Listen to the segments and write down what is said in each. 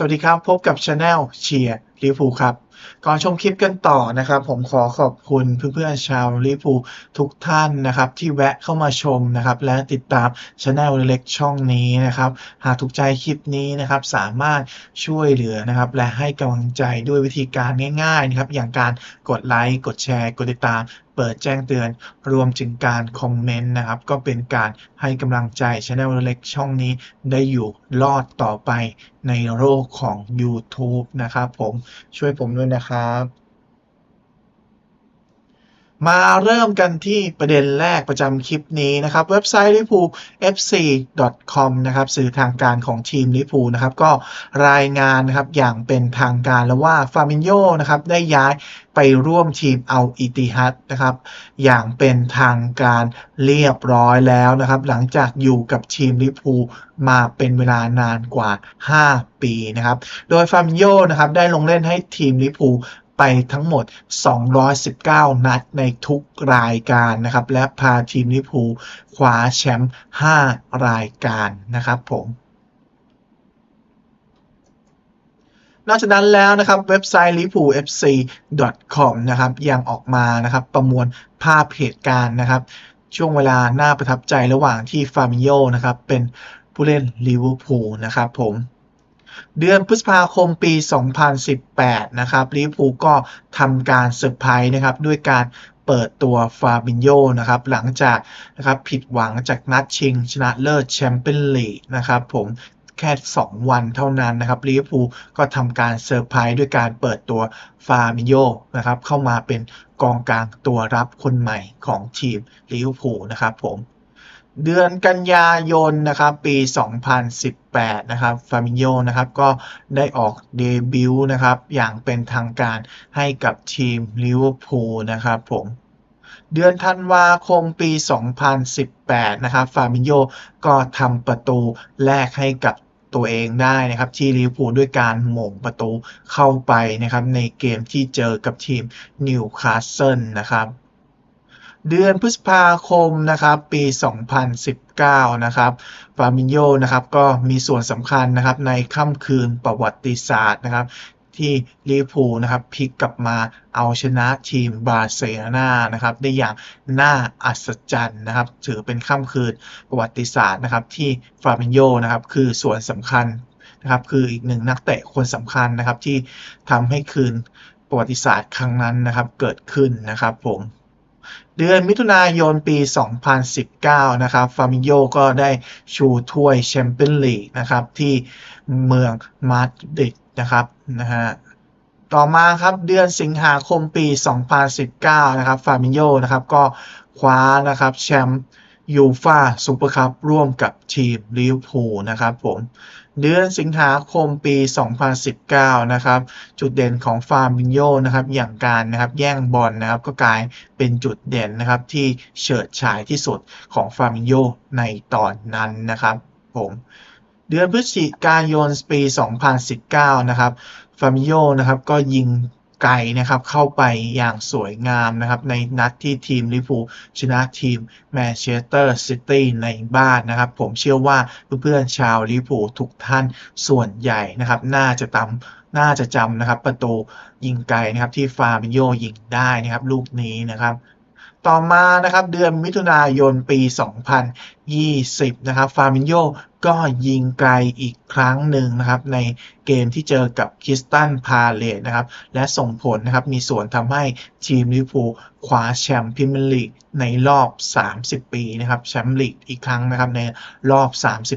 สวัสดีครับ พบกับช anel เชียร์ ลิฟูครับ ก่อนชมคลิปกันต่อนะครับ ผมขอขอบคุณเพื่อนๆชาวลิฟูทุกท่านนะครับ ที่แวะเข้ามาชมนะครับ และติดตามช anel เล็กช่องนี้นะครับ หากถูกใจคลิปนี้นะครับ สามารถช่วยเหลือนะครับ และให้กำลังใจด้วยวิธีการง่ายๆนะครับ อย่างการกดไลค์กดแชร์กดติดตามเปิดแจ้งเตือนรวมถึงการคอมเมนต์นะครับ ก็เป็นการให้กำลังใจช anel เล็กช่องนี้ได้อยู่รอดต่อไปในโลกของ YouTube นะครับผมช่วยผมด้วยนะครับ มาเริ่มกันที่ประเด็นแรกประจำคลิปนี้นะครับ เว็บไซต์ liverpool fc.com นะครับสื่อทางการของทีมลิพูนะครับ ก็รายงานนะครับอย่างเป็นทางการแล้วว่าฟาบินโยนะครับได้ย้ายไปร่วมทีมเอาอิติฮัดนะครับ อย่างเป็นทางการเรียบร้อยแล้วนะครับ หลังจากอยู่กับทีมลิพูมาเป็นเวลานานกว่า 5 ปีนะครับ โดยฟาบิโยนะครับได้ลงเล่นให้ทีมลิพู ไปทั้งหมด 219 นัดในทุกรายการนะครับ และพาทีมลิพูคว้าแชมป์ 5 รายการนะครับผมนอกจากนั้นแล้วนะครับเว็บไซต์ liverpoolfc.com นะครับยังออกมานะครับประมวลภาพเหตุการณ์นะครับ ช่วงเวลาน่าประทับใจระหว่างที่ฟาบิโยนะครับเป็นผู้เล่นลิเวอร์พูลนะครับผม เดือนพฤษภาคมปี 2018 นะครับลิเวอร์พูลก็ทำการเซอร์ไพรส์นะครับด้วยการเปิดตัวฟาบินโยนะครับหลังจากนะครับผิดหวังจากนัดชิง ชนะเลิศแชมเปี้ยนลีกนะครับผมแค่ 2 วันเท่านั้นนะครับลิเวอร์พูลก็ทำการเซอร์ไพรส์ด้วยการเปิดตัวฟาบินโยนะครับเข้ามาเป็นกองกลางตัวรับคนใหม่ของทีมลิเวอร์พูลนะครับผม เดือนกันยายนนะครับปี 2018 นะครับฟาบิโยนะครับก็ได้ออกเดบิวต์นะครับอย่างเป็นทางการให้กับทีมลิเวอร์พูลนะครับผมเดือนธันวาคมปี 2018 นะครับฟาบิโยก็ทำประตูแรกให้กับตัวเองได้นะครับที่ลิเวอร์พูลด้วยการหม่งประตูเข้าไปนะครับในเกมที่เจอกับทีมนิวคาสเซิลนะครับ เดือนพฤษภาคมนะครับปี 2019 นะครับฟาบินโยนะครับก็มีส่วนสำคัญนะครับในค่ำคืนประวัติศาสตร์นะครับที่ลิพูนะครับพลิกกลับมาเอาชนะทีมบาร์เซโลนานะครับได้อย่างน่าอัศจรรย์นะครับ ถือเป็นค่ำคืนประวัติศาสตร์นะครับที่ฟาบินโยนะครับคือส่วนสำคัญนะครับคืออีกหนึ่งนักเตะคนสำคัญนะครับที่ทำให้คืนประวัติศาสตร์ครั้งนั้นนะครับเกิดขึ้นนะครับผม เดือนมิถุนายนปี 2019 นะครับ ฟามิโยก็ได้ชูถ้วยแชมเปี้ยนลีกนะครับ ที่เมืองมาดริดนะครับนะฮะต่อมาครับเดือนสิงหาคมปี 2019 นะครับ ฟามิโยนะครับก็คว้านะครับแชมป์ ยูฟาซูเปอร์คัพร่วมกับทีมลิเวอร์พูลนะครับผมเดือนสิงหาคมปี 2019 นะครับ จุดเด่นของฟาร์มิโยนะครับ อย่างการนะครับแย่งบอลนะครับ ก็กลายเป็นจุดเด่นนะครับ ที่เฉิดฉายที่สุดของฟาร์มิโยในตอนนั้นนะครับผมเดือนพฤศจิกายนปี 2019 นะครับฟาร์มิโยนะครับก็ยิง ไกลนะครับเข้าไปอย่างสวยงามนะครับในนัดที่ทีมลิฟูชนะทีมแมนเชสเตอร์ซิตี้ในบ้านนะครับ ผมเชื่อว่าเพื่อนๆชาวลิฟูทุกท่านส่วนใหญ่นะครับน่าจะตำน่าจะจำนะครับประตูยิงไกลนะครับที่ฟาร์มิโยยิงได้นะครับลูกนี้นะครับ ต่อมานะครับเดือนมิถุนายนปี 2020 นะครับฟาร์มินโยก็ยิงไกลอีกครั้งหนึ่งนะครับ ในเกมที่เจอกับคิสตันพาเลตนะครับ และส่งผลนะครับมีส่วนทำให้ทีมลิเวอร์พูลคว้าแชมป์พรีเมียร์ลีกในรอบ 30 ปีนะครับแชมป์ลีกอีกครั้งนะครับในรอบ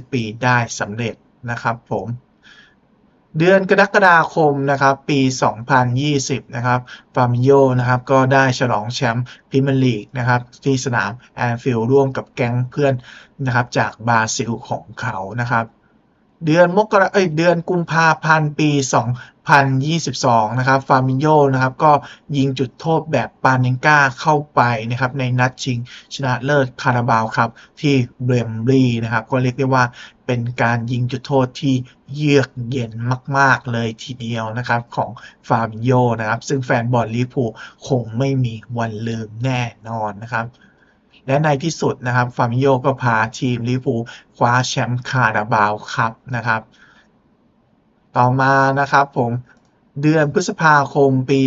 30 ปีได้สำเร็จนะครับผม เดือนกรกฎาคมนะครับปี 2020 นะครับฟาร์มิโยนะครับก็ได้ฉลองแชมป์พรีเมียร์ลีกนะครับที่สนามแอนฟิลด์ร่วมกับแก๊งเพื่อนนะครับจากบราซิลของเขานะครับ เดือนมกราเอ้ยเดือนกุมภาพันธ์ปี 2022 นะครับ ฟาร์มิโยนะครับ ก็ยิงจุดโทษแบบปาเนงกาเข้าไปนะครับ ในนัดชิงชนะเลิศคาราบาวครับ ที่เบรมลีนะครับ ก็เรียกได้ว่าเป็นการยิงจุดโทษที่เยือกเย็นมาก ๆ เลยทีเดียวนะครับของฟาร์มิโยนะครับ ซึ่งแฟนบอลลิเวอร์พูลคงไม่มีวันลืมแน่นอนนะครับ และในที่สุดนะครับฟามิโยก็พาทีมลิฟูคว้าแชมป์คาราบาวครับนะครับ ต่อมานะครับผมเดือนพฤษภาคมปี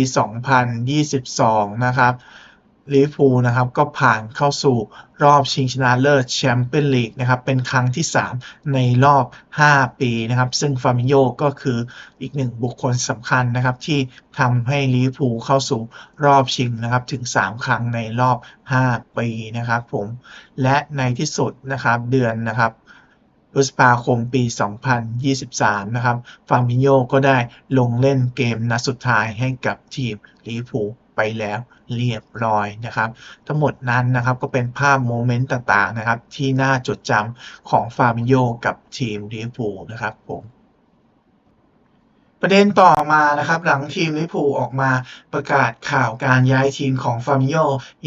2022 นะครับ ลิเวอร์พูลนะครับก็ผ่านเข้าสู่รอบชิงชนะเลิศแชมเปี้ยนลีกนะครับเป็นครั้งที่ 3 ในรอบ 5 ปีนะครับ ซึ่งฟามิโยก็คืออีกหนึ่งบุคคลสำคัญนะครับ ที่ทำให้ลิเวอร์พูลเข้าสู่รอบชิงนะครับ ถึง 3 ครั้งในรอบ 5 ปีนะครับผมและในที่สุดนะครับเดือนนะครับพฤษภาคมปี 2023 นะครับ ฟาร์มิโยก็ได้ลงเล่นเกมนัดสุดท้ายให้กับทีมลิเวอร์พูล ไปแล้วเรียบร้อยนะครับ ทั้งหมดนั้นนะครับก็เป็นภาพโมเมนต์ต่างๆนะครับ ที่น่าจดจำของฟาร์มิโยกับทีมลิเวอร์พูลนะครับผม ประเด็นต่อมานะครับ หลังทีมลิเวอร์พูลออกมาประกาศข่าวการย้ายทีมของฟาร์มิโย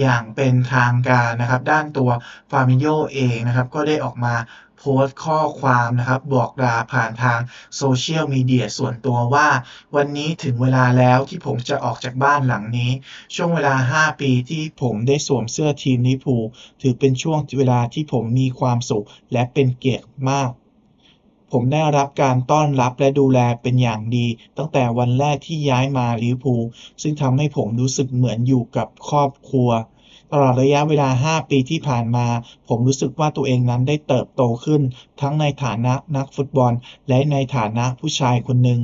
อย่างเป็นทางการนะครับ ด้านตัวฟาร์มิโยเองนะครับ ก็ได้ออกมาโพสต์ข้อความนะครับ บอกลาผ่านทางโซเชียลมีเดียส่วนตัวว่า วันนี้ถึงเวลาแล้วที่ผมจะออกจากบ้านหลังนี้ ช่วงเวลา 5 ปีที่ผมได้สวมเสื้อทีมลิเวอร์พูถือเป็นช่วงเวลาที่ผมมีความสุขและเป็นเกียรติมาก ผมได้รับการต้อนรับและดูแลเป็นอย่างดี ตั้งแต่วันแรกที่ย้ายมาลิเวอร์พูลซึ่งทำให้ผมรู้สึกเหมือนอยู่กับครอบครัว ตลอดระยะเวลา 5 ปีที่ผ่านมา ผมรู้สึกว่าตัวเองนั้นได้เติบโตขึ้น ทั้งในฐานะนักฟุตบอล และในฐานะผู้ชายคนหนึ่ง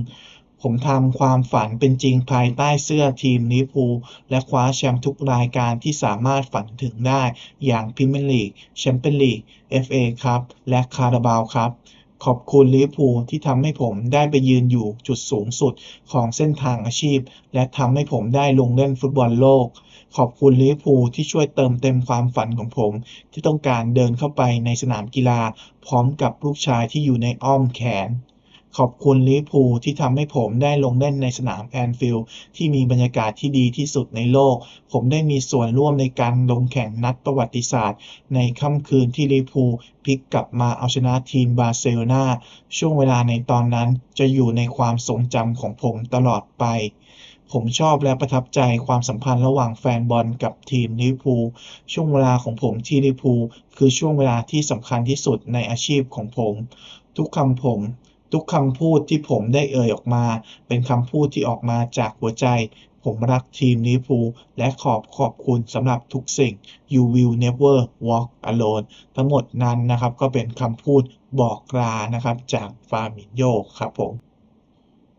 ผมทำความฝันเป็นจริงภายใต้เสื้อทีมลิเวอร์พูลและคว้าแชมป์ทุกรายการที่สามารถฝันถึงได้ อย่างพรีเมียร์ลีกแชมเปี้ยนลีก FA ครับและคาราบาวครับ ขอบคุณลิเวอร์พูลที่ทำให้ผมได้ไปยืนอยู่จุดสูงสุดของเส้นทางอาชีพ และทำให้ผมได้ลงเล่นฟุตบอลโลก ขอบคุณลิเวอร์พูลที่ช่วยเติมเต็มความฝันของผม ที่ต้องการเดินเข้าไปในสนามกีฬา พร้อมกับลูกชายที่อยู่ในอ้อมแขน ขอบคุณลิพูที่ทำให้ผมได้ลงเล่นในสนามแอนฟิลด์ที่มีบรรยากาศที่ดีที่สุดในโลก ผมได้มีส่วนร่วมในการลงแข่งนัดประวัติศาสตร์ ในค่ำคืนที่ลิพูพลิกกลับมาเอาชนะทีมบาร์เซโลนาช่วงเวลาในตอนนั้นจะอยู่ในความทรงจำของผมตลอดไปผมชอบและประทับใจความสัมพันธ์ระหว่างแฟนบอลกับทีมลิเวอร์พูลช่วงเวลาของผมที่ลิเวอร์พูลคือช่วงเวลาที่สำคัญที่สุดในอาชีพของผม ทุกคำผม ทุกคำพูดที่ผมได้เอ่ยออกมา เป็นคำพูดที่ออกมาจากหัวใจ ผมรักทีมลิเวอร์พูและขอบขอบคุณสำหรับทุกสิ่ง You will never walk alone ทั้งหมดนั้นนะครับก็เป็นคำพูดบอกลานะครับจากฟาร์มิโยครับผม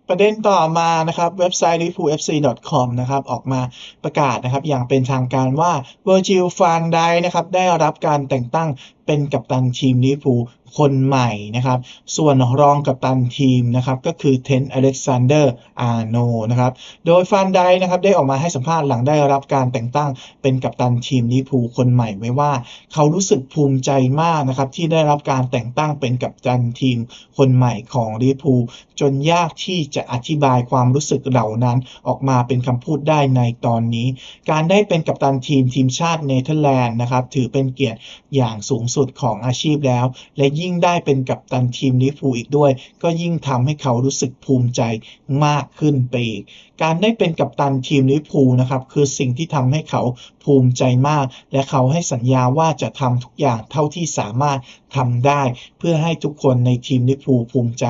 ประเด็นต่อมานะครับเว็บไซต์ liverpoolfc.com นะครับออกมาประกาศนะครับอย่างเป็นทางการว่า Virgil van Dijk นะครับได้รับการแต่งตั้ง เป็นกัปตันทีมลิเวอร์พูลคนใหม่นะครับ ส่วนรองกัปตันทีมนะครับก็คือเทนอเล็กซานเดอร์อาร์โนนะครับ โดยฟานไดนะครับได้ออกมาให้สัมภาษณ์หลังได้รับการแต่งตั้งเป็นกัปตันทีมลิเวอร์พูลคนใหม่ไว้ว่า เขารู้สึกภูมิใจมากนะครับที่ได้รับการแต่งตั้งเป็นกัปตันทีมคนใหม่ของลิเวอร์พูลจนยากที่จะอธิบายความรู้สึกเหล่านั้นออกมาเป็นคำพูดได้ในตอนนี้ การได้เป็นกัปตันทีมทีมชาติเนเธอร์แลนด์นะครับถือเป็นเกียรติอย่างสูงสุดของอาชีพแล้ว และยิ่งได้เป็นกัปตันทีมลิฟูอีกด้วย ก็ยิ่งทำให้เขารู้สึกภูมิใจมากขึ้นไปอีกการได้เป็นกัปตันทีมลิเวอร์พูลนะครับคือสิ่งที่ทำให้เขาภูมิใจมาก และเขาให้สัญญาว่าจะทำทุกอย่างเท่าที่สามารถทำได้ เพื่อให้ทุกคนในทีมลิเวอร์พูลภูมิใจ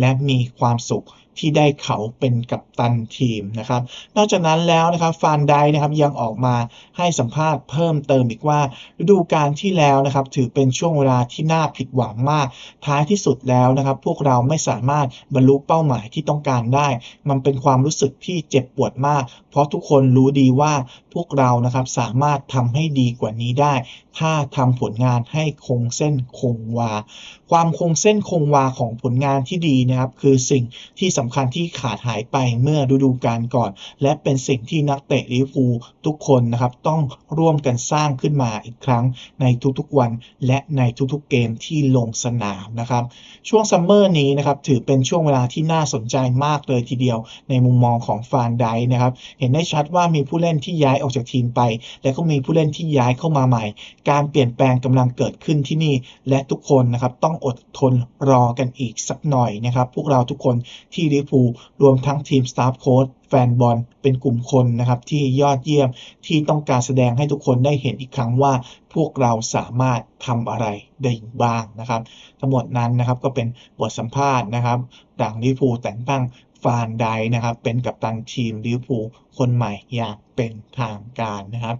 และมีความสุขที่ได้เขาเป็นกัปตันทีมนะครับ นอกจากนั้นแล้วนะครับฟานไดนะครับยังออกมาให้สัมภาษณ์เพิ่มเติมอีกว่าฤดูกาลที่แล้วนะครับ ถือเป็นช่วงเวลาที่น่าผิดหวังมาก ท้ายที่สุดแล้วนะครับ พวกเราไม่สามารถบรรลุเป้าหมายที่ต้องการได้ มันเป็นความรู้สึกที่ที่เจ็บปวดมาก เพราะทุกคนรู้ดีว่าพวกเรานะครับสามารถทำให้ดีกว่านี้ได้ถ้าทำผลงานให้คงเส้นคงวา ความคงเส้นคงวาของผลงานที่ดีนะครับ คือสิ่งที่สำคัญที่ขาดหายไปเมื่อฤดูกาลก่อน และเป็นสิ่งที่นักเตะลิเวอร์พูลทุกคนนะครับ ต้องร่วมกันสร้างขึ้นมาอีกครั้งในทุกๆวัน และในทุกๆเกมที่ลงสนามนะครับ ช่วงซัมเมอร์นี้นะครับ ถือเป็นช่วงเวลาที่น่าสนใจมากเลยทีเดียว ในมุมมองของฟานไดนะครับ เห็นได้ชัดว่ามีผู้เล่นที่ย้ายออกจากทีมไป และก็มีผู้เล่นที่ย้ายเข้ามาใหม่การเปลี่ยนแปลงกำลังเกิดขึ้นที่นี่ และทุกคนนะครับต้องอดทนรอกันอีกสักหน่อยนะครับ พวกเราทุกคนที่ลิเวอร์พูรวมทั้งทีมสตาฟโค้ชแฟนบอลเป็นกลุ่มคนนะครับที่ยอดเยี่ยมที่ต้องการแสดงให้ทุกคนได้เห็นอีกครั้งว่า พวกเราสามารถทำอะไรได้บ้างนะครับ ทั้งหมดนั้นนะครับก็เป็นบทสัมภาษณ์นะครับดังลิเวอร์พูแต่งตั้งฟานไดนะครับ เป็นกัปตันทีมลิเวอร์พูคนใหม่อย่างเป็นทางการนะครับ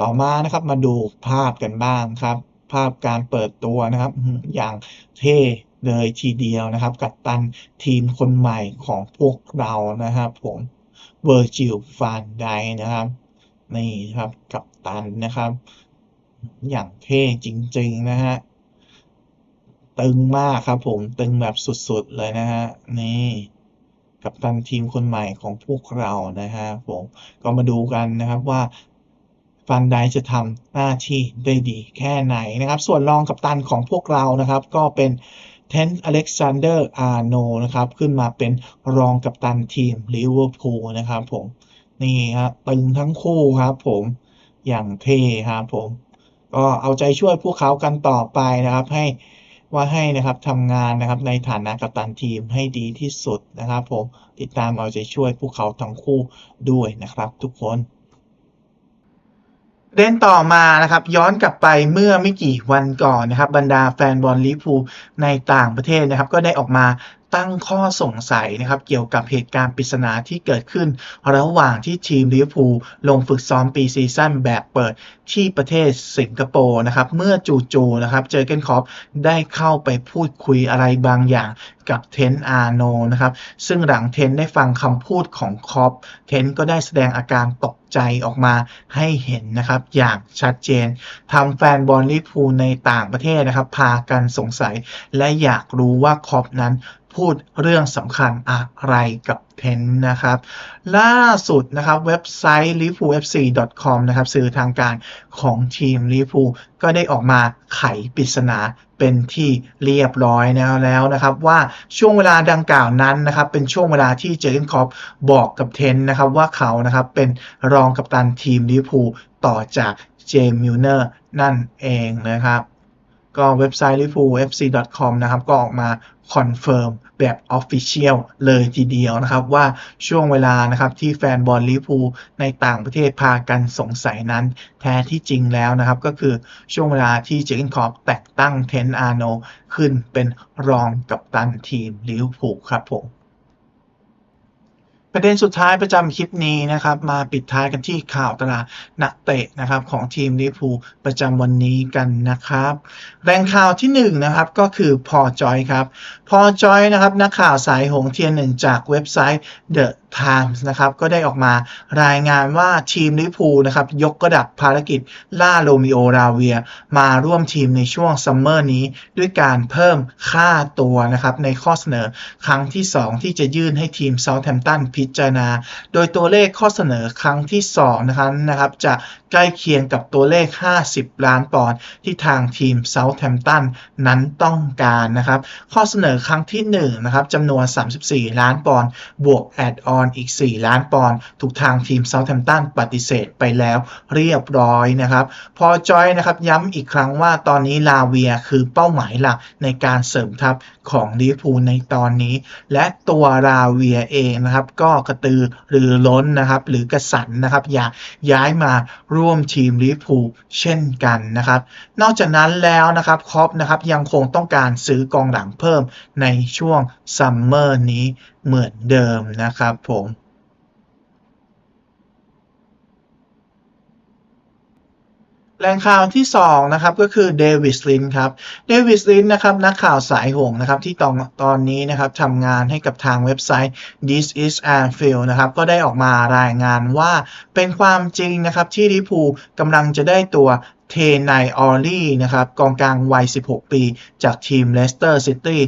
ต่อมานะครับมาดูภาพกันบ้างครับ ภาพการเปิดตัวนะครับ อย่างเท่เลยทีเดียวนะครับ กัปตันทีมคนใหม่ของพวกเรานะครับผมเวอร์จิลฟานไดนะครับ นี่ครับกัปตันนะครับ อย่างเท่จริง ๆ นะฮะตึงมากครับผมตึงแบบสุดๆเลยนะฮะนี่กัปตันทีมคนใหม่ของพวกเรานะฮะผมก็มาดูกันนะครับว่า ฟันไดจะทำหน้าที่ได้ดีแค่ไหนนะครับ ส่วนรองกัปตันของพวกเรานะครับ ก็เป็นเทนอเล็กซานเดอร์อาร์โนนะครับ ขึ้นมาเป็นรองกัปตันทีมลิเวอร์พูลนะครับผม นี่ฮะตึงทั้งคู่ครับผมอย่างเท่ครับผม ก็เอาใจช่วยพวกเขากันต่อไปนะครับ ให้ว่าให้นะครับทำงานนะครับในฐานะกัปตันทีมให้ดีที่สุดนะครับผม ติดตามเอาใจช่วยพวกเขาทั้งคู่ด้วยนะครับทุกคน เล่นต่อมานะครับ ย้อนกลับไปเมื่อไม่กี่วันก่อนนะครับ บรรดาแฟนบอลลิฟูในต่างประเทศนะครับ ก็ได้ออกมา ตั้งข้อสงสัยนะครับเกี่ยวกับเหตุการณ์ปริศนาที่เกิดขึ้น ระหว่างที่ทีมลิเวอร์พูลลงฝึกซ้อมปีซีซั่นแบบเปิดที่ประเทศสิงคโปร์นะครับเมื่อจู่ๆนะครับเจอเกนคอปได้เข้าไปพูดคุยอะไรบางอย่างกับเทนอาร์โนนะครับซึ่งหลังเทนได้ฟังคำพูดของคอปเทนก็ได้แสดงอาการตกใจออกมาให้เห็นนะครับอย่างชัดเจนทำแฟนบอลลิเวอร์พูลในต่างประเทศนะครับพากันสงสัยและอยากรู้ว่าคอปนั้น พูดเรื่องสำคัญอะไรกับเทนนะครับ ล่าสุดนะครับเว็บไซต์ liverpoolfc.com นะครับสื่อทางการของทีมลิเวอร์พูลก็ได้ออกมาไขปริศนาเป็นที่เรียบร้อยแล้วนะครับ ว่าช่วงเวลาดังกล่าวนั้นนะครับ เป็นช่วงเวลาที่เจอร์นคอปบอกกับเทนนะครับว่าเขานะครับเป็นรองกัปตันทีมลิเวอร์พูลต่อจากเจมส์มิลเนอร์นั่นเองนะครับก็เว็บไซต์ liverpoolfc.com นะครับก็ออกมา คอนเฟิร์มแบบออฟฟิเชียลเลยทีเดียวนะครับ ว่าช่วงเวลานะครับที่แฟนบอลลิเวอร์พูลในต่างประเทศพากันสงสัยนั้น แท้ที่จริงแล้วนะครับ ก็คือช่วงเวลาที่เจอร์เกนคล็อปแต่งตั้งเทนอาร์โนขึ้นเป็นรองกัปตันทีมลิเวอร์พูลครับผม ประเด็นสุดท้ายประจำคลิปนี้นะครับ มาปิดท้ายกันที่ข่าวตลาดนักเตะนะครับ ของทีมลิเวอร์พูลประจำวันนี้กันนะครับ แรงข่าวที่1นนะครับก็คือพอจอยครับ พอจอยนะครับนักข่าวสายหงเทียนหนึ่งจากเว็บไซต์ The Times นะครับก็ได้ออกมารายงานว่าทีมลิพูนะครับยกกระดับภารกิจล่าโรมิโอราเวีย มาร่วมทีมในช่วงซัมเมอร์นี้ ด้วยการเพิ่มค่าตัวนะครับในข้อเสนอครั้งที่ 2 ที่จะยื่นให้ทีมเซาท์แ m ม t ตันพิจารณา โดยตัวเลขข้อเสนอครั้งที่2นะครับนะครับจะใกล้เคียงกับตัวเลข 50 ล้านปอนด์ที่ทางทีมเซาท์แ m ม t ตันนั้นต้องการนะครับข้อเสนอครั้งที่1นะครับจำนวน 34 ล้านปอนด์บวกแอดออนอีก 4 ล้านปอนด์ถูกทางทีมเซาท์แ m ม t ตันปฏิเสธไปแล้วเรียบร้อยนะครับ พอจอยนะครับย้ำอีกครั้งว่าตอนนี้ลาเวียคือเป้าหมายหลักในการเสริมทัพของลิเวอร์พูลในตอนนี้ และตัวลาเวียเองนะครับ ก็กระตือรือร้นนะครับ หรือกระสันนะครับ อยากย้ายมาร่วมทีมลิเวอร์พูลเช่นกันนะครับ นอกจากนั้นแล้วนะครับคอปนะครับยังคงต้องการซื้อกองหลังเพิ่มในช่วงซัมเมอร์นี้ เหมือนเดิมนะครับผมแหล่งข่าวที่2นะครับก็คือเดวิสลินครับเดวิสลินนะครับนักข่าวสายหงนะครับที่ตอนตอนนี้นะครับทำงานให้กับทางเว็บไซต์ This is Anfield นะครับก็ได้ออกมารายงานว่าเป็นความจริงนะครับที่ลิพูกำลังจะได้ตัว เทนายออลลี่นะครับกองกลางวัย 16 ปี จากทีมเลสเตอร์ซิตี้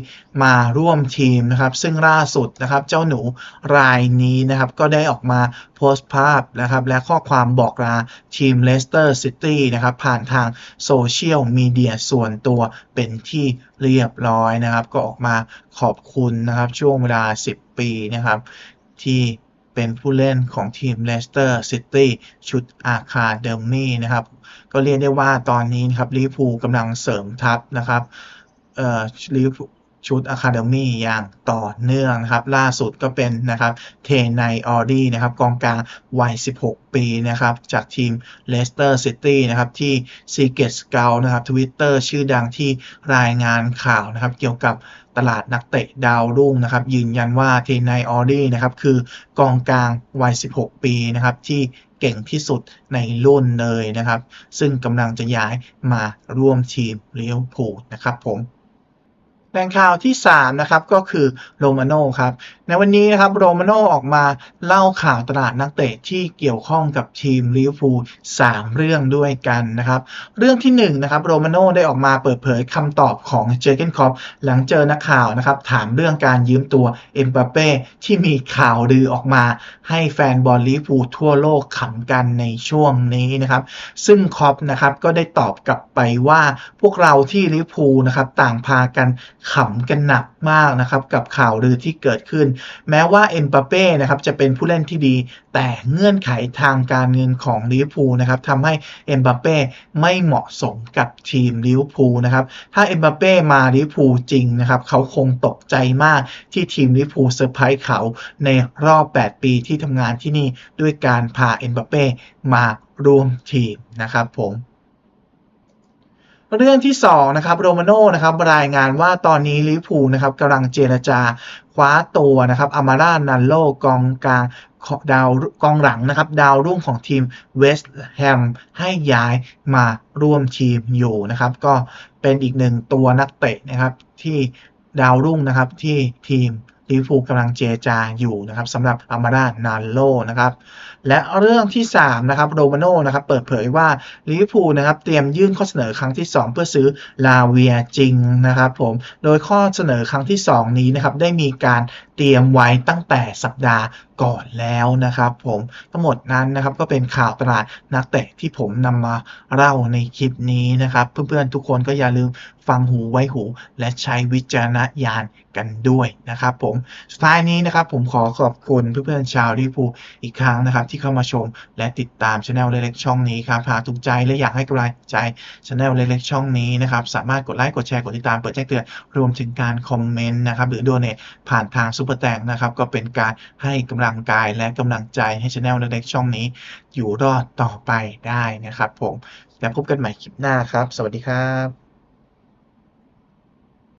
มาร่วมทีมนะครับ ซึ่งล่าสุดนะครับเจ้าหนูรายนี้นะครับก็ได้ออกมาโพสต์ภาพนะครับและข้อความบอกลาทีมเลสเตอร์ซิตี้นะครับผ่านทางโซเชียลมีเดียส่วนตัวเป็นที่เรียบร้อยนะครับ ก็ออกมาขอบคุณนะครับช่วงเวลา 10 ปีนะครับที่เป็นผู้เล่นของทีมเลสเตอร์ซิตี้ชุดอาคาเดมี่นะครับ ก็เรียกได้ว่าตอนนี้นะครับลิเวอร์พูกำลังเสริมทัพนะครับเอ่อลิเวอร์พูชุดอะคาเดมี่อย่างต่อเนื่องนะครับ ล่าสุดก็เป็นนะครับเทนไนออดี้นะครับกองกลางวัย 16 ปีนะครับ จากทีมเลสเตอร์ซิตี้นะครับที่ s e c r e t Scout นะครับทวิตเตอร์ชื่อดังที่รายงานข่าวนะครับ เกี่ยวกับตลาดนักเตะดาวรุ่งนะครับ ยืนยันว่าเทนไนออดี้นะครับ คือกองกลางวัย 16 ปีนะครับที่ เก่งที่สุดในรุ่นเลยนะครับ ซึ่งกำลังจะย้ายมาร่วมทีมลิเวผูนะครับผม แหล่งข่าวที่ 3 นะครับก็คือโรมาโน่ครับในวันนี้นะครับโรมาโน่ออกมาเล่าข่าวตลาดนักเตะที่เกี่ยวข้องกับทีมลิเวอร์พูล3เรื่องด้วยกันนะครับเรื่องที่1นะครับโรมาโน่ได้ออกมาเปิดเผยคำตอบของเจอร์เกนคอปหลังเจอนักข่าวนะครับถามเรื่องการยืมตัวเอ็มบัปเป้ที่มีข่าวลือออกมา ให้แฟนบอลลิเวอร์พูลทั่วโลกขำกันในช่วงนี้นะครับซึ่งคอปนะครับก็ได้ตอบกลับไปว่าพวกเราที่ลิเวอร์พูลนะครับต่างพากันขำกันหนักมากนะครับกับข่าวลือที่เกิดขึ้น แม้ว่าเอ็มปาเป้นะครับจะเป็นผู้เล่นที่ดี แต่เงื่อนไขทางการเงินของลิเวอร์พูลนะครับทำให้เอ็มบัปเป้ไม่เหมาะสมกับทีมลิเวอร์พูลนะครับถ้าเอ็มบัปเป้มาลิเวอร์พูลจริงนะครับเขาคงตกใจมากที่ทีมลิเวอร์พูลเซอร์ไพรส์เขาในรอบ 8 ปีที่ทำงานที่นี่ด้วยการพาเอ็มบัปเป้มาร่วมทีมนะครับผม เรื่องที่2นะครับโรมาโน่นะครับรายงานว่าตอนนี้ลิเวอร์พูลนะครับกำลังเจรจาคว้าตัวนะครับอามารานันโลกองกลางของดาวกองหลังนะครับดาวรุ่งของทีมเวสต์แฮมให้ย้ายมาร่วมทีมอยู่นะครับก็เป็นอีกหนึ่งตัวนักเตะนะครับที่ดาวรุ่งนะครับที่ทีม ลิเวอร์พูลกำลังเจจาอยู่นะครับสำหรับอามารานานโลนะครับและเรื่องที่3นะครับโรมาโน่นะครับเปิดเผยว่าลิเวอร์พูลนะครับเตรียมยื่นข้อเสนอครั้งที่ 2 เพื่อซื้อลาเวียจริงนะครับผมโดยข้อเสนอครั้งที่ 2 นี้นะครับได้มีการเตรียมไว้ตั้งแต่สัปดาห์ ก่อนแล้วนะครับผมทั้งหมดนั้นนะครับก็เป็นข่าวตลาดนักเตะที่ผมนำมาเล่าในคลิปนี้นะครับ เพื่อนๆทุกคนก็อย่าลืมฟังหูไว้หู และใช้วิจารณญาณกันด้วยนะครับผมสุดท้ายนี้นะครับผมขอขอบคุณเพื่อนๆชาวลิพูอีกครั้งนะครับ ที่เข้ามาชมและติดตามช anel เล็กๆช่องนี้ครับหากถูกใจและอยากให้กำลังใจช anel เล็กๆช่องนี้นะครับสามารถกดไลค์กดแชร์กดติดตามเปิดแจ้งเตือนรวมถึงการคอมเมนต์นะครับหรือโดเนทผ่านทางซุปเปอร์แตงนะครับก็เป็นการให้กำลังกายและกำลังใจให้ช anel เล็กๆช่องนี้ อยู่รอดต่อไปได้นะครับผม แล้วพบกันใหม่คลิปหน้าครับ สวัสดีครับ